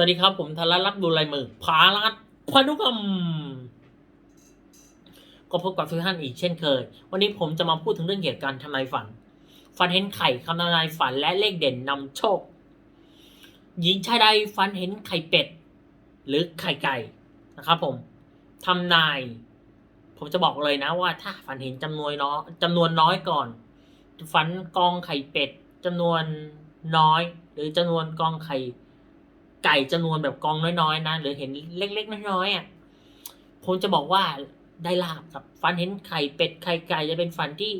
วัสดีครับ ผมธนรัตน์ดูลายมือพารัตพันุกรรม ก็พบกับทุกท่านอีกเช่นเคย วันนี้ผมจะมาพูดถึงเรื่องเหตุการณ์ทำนายฝัน ฝันเห็นไข่คำทำนายฝันและเลขเด่นนำโชค หญิงชายใดฝันเห็นไข่เป็ด หรือไข่ไก่นะครับผมทำนาย ผมจะบอกเลยนะว่าถ้าฝันเห็นจำนวนน้อยจำนวนน้อยก่อน ฝันกองไข่เป็ดจำนวนน้อย หรือจำนวนกองไข่ ก่จำนวนแบบกองน้อยๆนะหรือเห็นเล็กๆน้อยๆอะผมจะบอกว่าได้ลาบครับฝันเห็นไข่เป็ดไข่ไก่จะเป็นฝันที่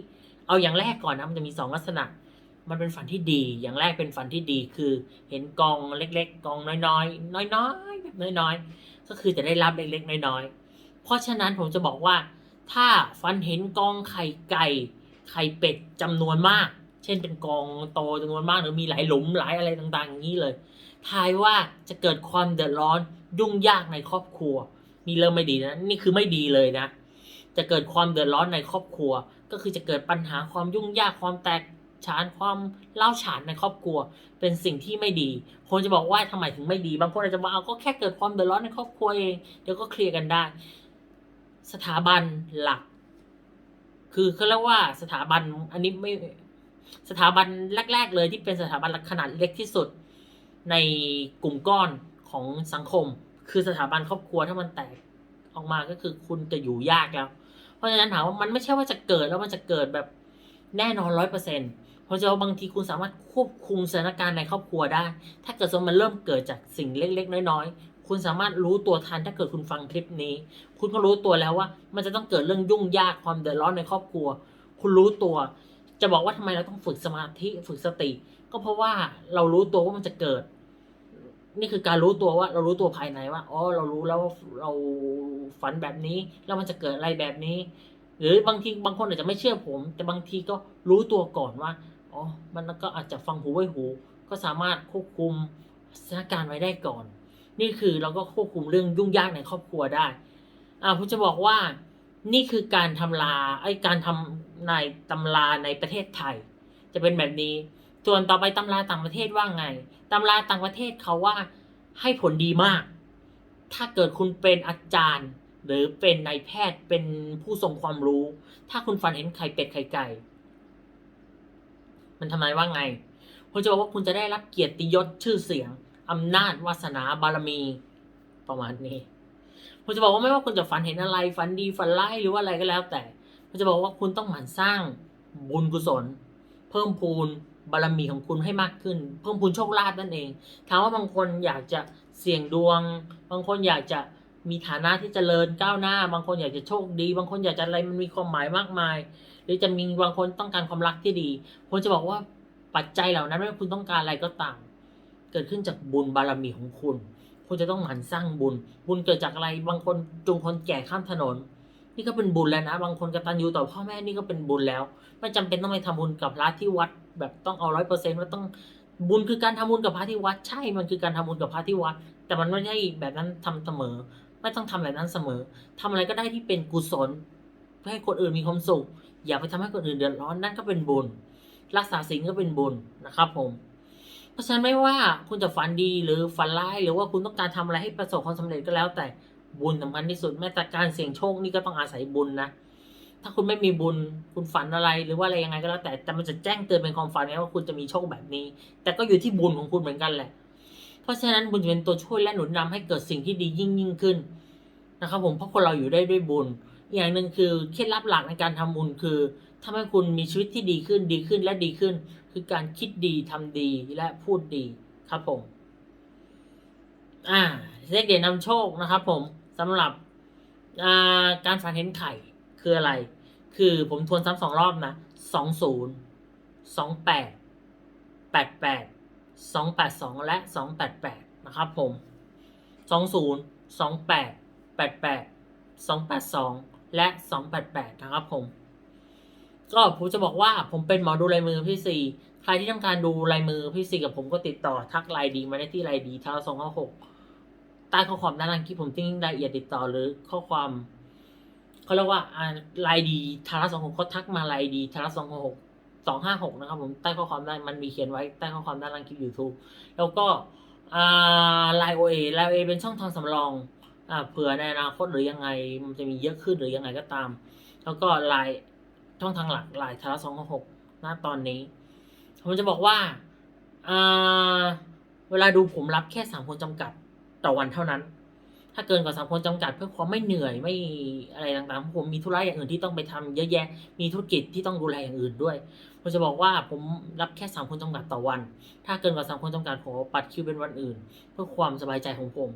เอาอย่างแรกก่อนนะมันจะมีสองลักษณะ มันเป็นฝันที่ดี อย่างแรกเป็นฝันที่ดีคือ เห็นกองเล็ก ๆ กองน้อยๆน้อยๆแบบน้อยๆ ก็คือจะได้รับเล็กๆน้อยๆ เพราะฉะนั้นผมจะบอกว่า ถ้าฝันเห็นกองไข่ไก่ไข่เป็ดจำนวนมาก เช่นเป็นกองโตจำนวนมากหรือมีหลายหลุมหลายอะไรต่างๆอย่างนี้เลย ทายว่าจะเกิดความเดือดร้อนยุ่งยากในครอบครัว นี่เริ่มไม่ดีนะ นี่คือไม่ดีเลยนะ จะเกิดความเดือดร้อนในครอบครัว ก็คือจะเกิดปัญหาความยุ่งยากความแตกฉานความเล่าฉานในครอบครัว เป็นสิ่งที่ไม่ดีผมจะบอกว่าทำไมถึงไม่ดี บางคนอาจจะว่าเอาก็แค่เกิดความเดือดร้อนในครอบครัวเองเดี๋ยวก็เคลียร์กันได้ สถาบันหลัก คือเขาเรียกว่าสถาบันอันนี้ไม่สถาบันแรก ๆ เลยที่เป็นสถาบันขนาดเล็กที่สุด ในกลุ่มก้อนของสังคม คือสถาบันครอบครัวถ้ามันแตกออกมาก็คือคุณจะอยู่ยากแล้ว เพราะฉะนั้นถามว่ามันไม่ใช่ว่าจะเกิดแล้วมันจะเกิดแบบแน่นอนร้อยเปอร์เซ็นต์เพราะฉะนั้นบางทีคุณสามารถควบคุมสถานการณ์ในครอบครัวได้ ถ้าเกิดสมมติมันเริ่มเกิดจากสิ่งเล็ก ๆ น้อยๆ คุณสามารถรู้ตัวทันถ้าเกิดคุณฟังคลิปนี้ คุณก็รู้ตัวแล้วว่า มันจะต้องเกิดเรื่องยุ่งยากความเดือดร้อนในครอบครัว คุณรู้ตัว จะบอกว่าทำไมเราต้องฝึกสมาธิฝึกสติ ก็เพราะว่าเรารู้ตัวว่ามันจะเกิด นี่คือการรู้ตัวว่าเรารู้ตัวภายในว่า อ๋อ เรารู้แล้วว่าเราฝันแบบนี้ แล้วมันจะเกิดอะไรแบบนี้ หรือบางทีบางคนอาจจะไม่เชื่อผม แต่บางทีก็รู้ตัวก่อนว่า อ๋อ มันก็อาจจะฟังหูไว้หู ก็สามารถควบคุมสถานการณ์ไว้ได้ก่อน นี่คือเราก็ควบคุมเรื่องยุ่งยากในครอบครัวได้ อ่าผมจะบอกว่า นี่คือการทำลาไอ้การทำในตำราในประเทศไทย จะเป็นแบบนี้ ส่วนต่อไปตำราต่างประเทศว่าไงตำราต่างประเทศเขาว่าให้ผลดีมาก ถ้าเกิดคุณเป็นอาจารย์ หรือเป็นนายแพทย์เป็นผู้ทรงความรู้ ถ้าคุณฝันเห็นไข่เป็ดไข่ไก่ มันทำนายว่าไงผมจะบอกว่าคุณจะได้รับเกียรติยศชื่อเสียงอำนาจวาสนาบารมี ประมาณนี้ผมจะบอกว่าไม่ว่าคุณจะฝันเห็นอะไร ฝันดีฝันร้ายหรือว่าอะไรก็แล้วแต่ผมจะบอกว่าคุณต้องหมั่นสร้างบุญกุศล เพิ่มพูน บารมีของคุณให้มากขึ้น เพิ่มพูนโชคลาภนั่นเองถามว่าบางคนอยากจะเสี่ยงดวง บางคนอยากจะมีฐานะที่จเจริญก้าวหน้า บางคนอยากจะโชคดี บางคนอยากจะอะไรมันมีความหมายมากมาย หรือจะมีบางคนต้องการความรักที่ดีผมจะบอกว่าปัจจัยเหล่านั้นไม่ว่าคุณต้องการอะไรก็ตามเกิดขึ้นจากบุญบารมีของคุณ คุณจะต้องหมั่นสร้างบุญ บุญเกิดจากอะไร บางคนจูงคนแก่ข้ามถนน นี่ก็เป็นบุญแล้วนะ บางคนกตัญญูต่อพ่อแม่นี่ก็เป็นบุญแล้ว ไม่จำเป็นต้องไปทำบุญกับพระที่วัด แบบต้องเอาร้อยเปอร์เซ็นต์ว่าต้องบุญคือการทำบุญกับพระที่วัด ใช่มันคือการทำบุญกับพระที่วัด แต่มันไม่ใช่แบบนั้นทำเสมอ ไม่ต้องทำแบบนั้นเสมอทำอะไรก็ได้ที่เป็นกุศลเพื่อให้คนอื่นมีความสุข อย่าไปทำให้คนอื่นเดือดร้อนนั่นก็เป็นบุญ รักษาศีลก็เป็นบุญนะครับผมเพราะฉะนั้นไม่ว่าคุณจะฝันดีหรือฝันร้ายหรือว่าคุณต้องการทำอะไรให้ประสบความสำเร็จก็แล้วแต่บุญสำคัญที่สุดแม้แต่การเสี่ยงโชคนี่ก็ต้องอาศัยบุญนะ ถ้าคุณไม่มีบุญคุณฝันอะไรหรือว่าอะไรยังไงก็แล้วแต่แต่มันจะแจ้งเตือนเป็นความฝันไงว่าคุณจะมีโชคแบบนี้ แต่ก็อยู่ที่บุญของคุณเหมือนกันแหละ เพราะฉะนั้นบุญจะเป็นตัวช่วยและหนุนนำให้เกิดสิ่งที่ดียิ่งยิ่งขึ้นนะครับผมเพราะคนเราอยู่ได้ด้วยบุญ อย่างหนึ่งคือเคล็ดลับหลักในการทำบุญคือทำให้คุณมีชีวิตที่ดีขึ้นดีขึ้นและดีขึ้น คือการคิดดีทำดีและพูดดีครับผม อ่าเลขเด่นนำโชคนะครับผมสำหรับการฝันเห็นไข่คืออะไร คือผมทวนซ้ำสองรอบนะสองศูนย์สองแปดแปดแปดสองแปดสองและสองแปดแปดนะครับผมสองศูนย์สองแปดแปดแปดสองแปดสองและสองแปดแปดนะครับผม ก็ผมจะบอกว่าผมเป็นหมอดูลายมือพี่สี่ใครที่ต้องการดูลายมือพี่สี่กับผมก็ติดต่อทักไลน์ดีมาได้ที่ไลน์ดีท้าสองห้าหกใต้ข้อความด้านล่างคลิปผมทิ้งรายละเอียดติดต่อหรือข้อความ เขาเรียกว่าอ่าไลน์ดีทาระสองหกเขาทักมาลน์ดีทาระสองหกสองห้าหกนะครับผมใต้ข้อความได้มันมีเขียนไว้ใต้ข้อความด้านล่างคลิป YouTube แล้วก็อ่าไลน์โอเอไลน์โอเอเป็นช่องทางสำรองอเผื่อในอนาคตหรือยังไงมันจะมีเยอะขึ้นหรือยังไงก็ตาม แล้วก็ไลน์ช่องทางหลักไลน์ทาระสองหกณตอนนี้ผมจะบอกว่าอ่าเวลาดูผมรับแค่สามคนจำกัดต่อวันเท่านั้น ถ้าเกินกว่าสามคนจำกัดเพื่อความไม่เหนื่อยไม่อะไรต่างๆผมมีธุระอย่างอื่นที่ต้องไปทำเยอะแยะ มีธุรกิจที่ต้องดูแลอย่างอื่นด้วยผมจะบอกว่าผมรับแค่สามคนจำกัดต่อวัน ถ้าเกินกว่าสามคนจำกัดผมปัดคิวเป็นวันอื่น เพื่อความสบายใจของผม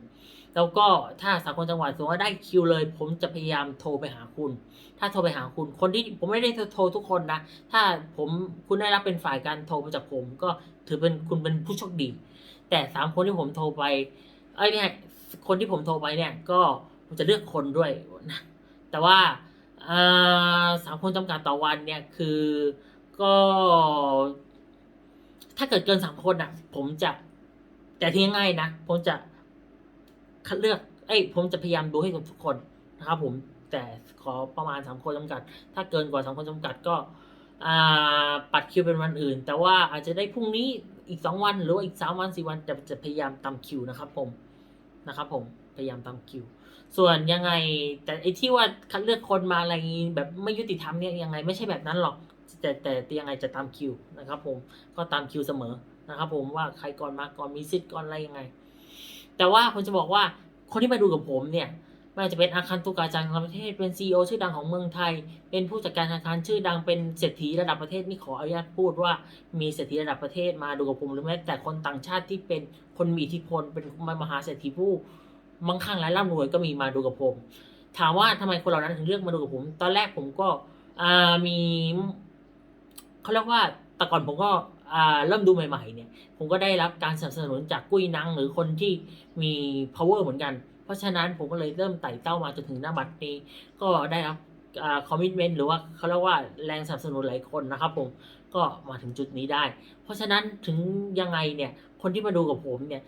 แล้วก็ถ้าสามคนจังหวัดสมมติว่าได้คิวเลย ผมจะพยายามโทรไปหาคุณ ถ้าโทรไปหาคุณ คนที่ผมไม่ได้โทรทุกคนนะ ถ้าผมคุณได้รับเป็นฝ่ายการโทรมาจากผม ก็ถือเป็นคุณเป็นผู้โชคดี แต่สามคนที่ผมโทรไปเอ้เนี่ย คนที่ผมโทรไปเนี่ยก็ผมจะเลือกคนด้วยนะแต่ว่าสามคนจำกัดต่อวันเนี่ยคือก็ถ้าเกิดเกินสามคนอะ ผมจะแต่ที่ง่ายนะผมจะคัดเลือกเอ้ยผมจะพยายามดูให้กับทุกคนนะครับ ผมแต่ขอประมาณสามคนจำกัด ถ้าเกินกว่าสามคนจำกัดก็ปัดคิวเป็นวันอื่น แต่ว่าอาจจะได้พรุ่งนี้อีกสองวันหรือว่าอีกสามวันสี่วันจะจะพยายามตามคิวนะครับผม นะครับผมพยายามตามคิว ส่วนยังไงแต่ไอ้ที่ว่าคัดเลือกคนมาอะไรอย่างงี้แบบไม่ยุติธรรมเนี่ยยังไงไม่ใช่แบบนั้นหรอกแต่แต่แต่ยังไงจะตามคิวนะครับ ผมก็ตามคิวเสมอนะครับ ผมว่าใครก่อนมาก่อนมีสิทธิ์ก่อนอะไรยังไง แต่ว่าผมจะบอกว่าคนที่มาดูกับผมเนี่ย ไม่ว่าจะเป็นอาคารตุกาจังประเทศ เป็นซีอชื่อดังของเมืองไทย เป็นผู้จัดการธนาคารชื่อดัง เป็นเศรษฐีระดับประเทศนี่ขออนุญาตพูดว่ามีเศรษฐีระดับประเทศมาดูกับผมหรือแม้แต่คนต่างชาติที่เป็นคนมีอิทธิพล เป็นมหาเศรษฐีผู้มั่งคั่งและร่ำรวยก็มีมาดูกับผม ถามว่าทำไมคนเหล่านั้นถึงเลือกมาดูกับผม ตอนแรกผมก็มีเขาเรียกว่าแต่ก่อนผมก็เริ่มดูใหม่ๆเนี่ย ผมก็ได้รับการสนับสนุนจากกุ้ยนังหรือคนที่มี power เหมือนกัน เพราะฉะนั้นผมก็เลยเริ่มไต่เต้ามาจนถึงหน้าบัดนี้ ก็ได้รับคอมมิชเมนต์หรือว่าเขาเรียกว่าแรงสนับสนุนหลายคนนะครับผมก็มาถึงจุดนี้ได้ เพราะฉะนั้นถึงยังไงเนี่ย คนที่มาดูกับผมเนี่ย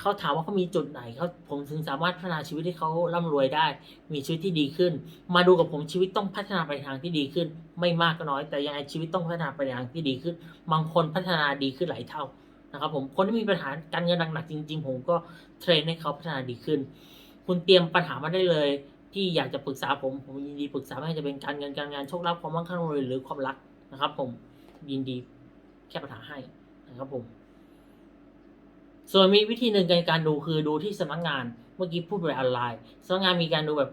เขาถามว่าเขามีจุดไหนเขาผมถึงสามารถพัฒนาชีวิตให้เขาร่ำรวยได้ มีชีวิตที่ดีขึ้น มาดูกับผมชีวิตต้องพัฒนาไปทางที่ดีขึ้น ไม่มากก็น้อย แต่ยังไงชีวิตต้องพัฒนาไปทางที่ดีขึ้น บางคนพัฒนาดีขึ้นหลายเท่า นะครับผมคนที่มีปัญหาการเงินหนักๆจริง ๆ ผมก็เทรนให้เขาพัฒนาดีขึ้น คุณเตรียมปัญหามาได้เลย ที่อยากจะปรึกษาผมผมยินดีปรึกษาไม่ว่าจะเป็นการเงินการงานโชคลาภความมั่งคั่งร่ำรวยหรือความรักนะครับ ผมยินดีแก้ปัญหาให้นะครับผม ส่วนมีวิธีหนึ่งในการดูคือดูที่สำนักงาน เมื่อกี้พูดไปออนไลน์สำนักงานมีการดูแบบ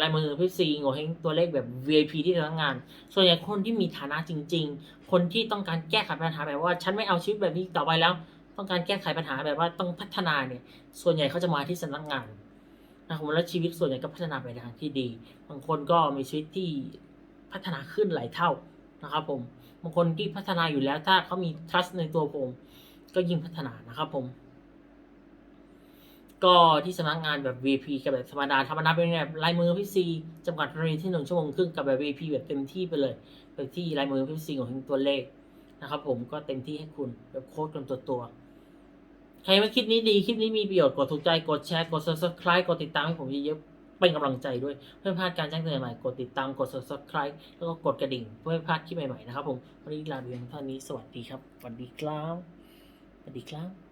ลายมือพิซีโงเฮงตัวเลขแบบ VIP ที่สำนักงาน ส่วนใหญ่คนที่มีฐานะจริง ๆ คนที่ต้องการแก้ไขปัญหาแบบว่าฉันไม่เอาชีวิตแบบนี้ต่อไปแล้ว ต้องการแก้ไขปัญหาแบบว่าต้องพัฒนาเนี่ย ส่วนใหญ่เขาจะมาที่สำนักงานนะครับแล้วชีวิตส่วนใหญ่ก็พัฒนาไปทางที่ดี บางคนก็มีชีวิตที่พัฒนาขึ้นหลายเท่านะครับผม บางคนที่พัฒนาอยู่แล้วถ้าเขามี trust ในตัวผม ก็ยิ่งพัฒนานะครับผม ก็ที่สำนักงานแบบ VP กับแบบธรรมดาธรรมดาเป็นแบบลายมือพี่ซีจำกัดเรียนที่หนึ่งชั่วโมงครึ่งกับแบบ VP แบบเต็มที่ไปเลยแบบที่ลายมือพี่ซีของตัวเลขนะครับผมก็เต็มที่ให้คุณแบบโค้ดกันตัวตัวๆใครว่าคลิปนี้ดีคลิปนี้มีประโยชน์กดถูกใจกดแชร์กด subscribe กดติดตามให้ผมเยอะๆเป็นกำลังใจด้วยเพื่อพลาดการแจ้งเตือนใหม่กดติดตามกด subscribe แล้วก็กดกระดิ่งเพื่อพลาดคลิปใหม่ๆนะครับผมวันนี้ลาไปเพียงเท่านี้สวัสดีครับสวัสดีครับสวัสดีครับ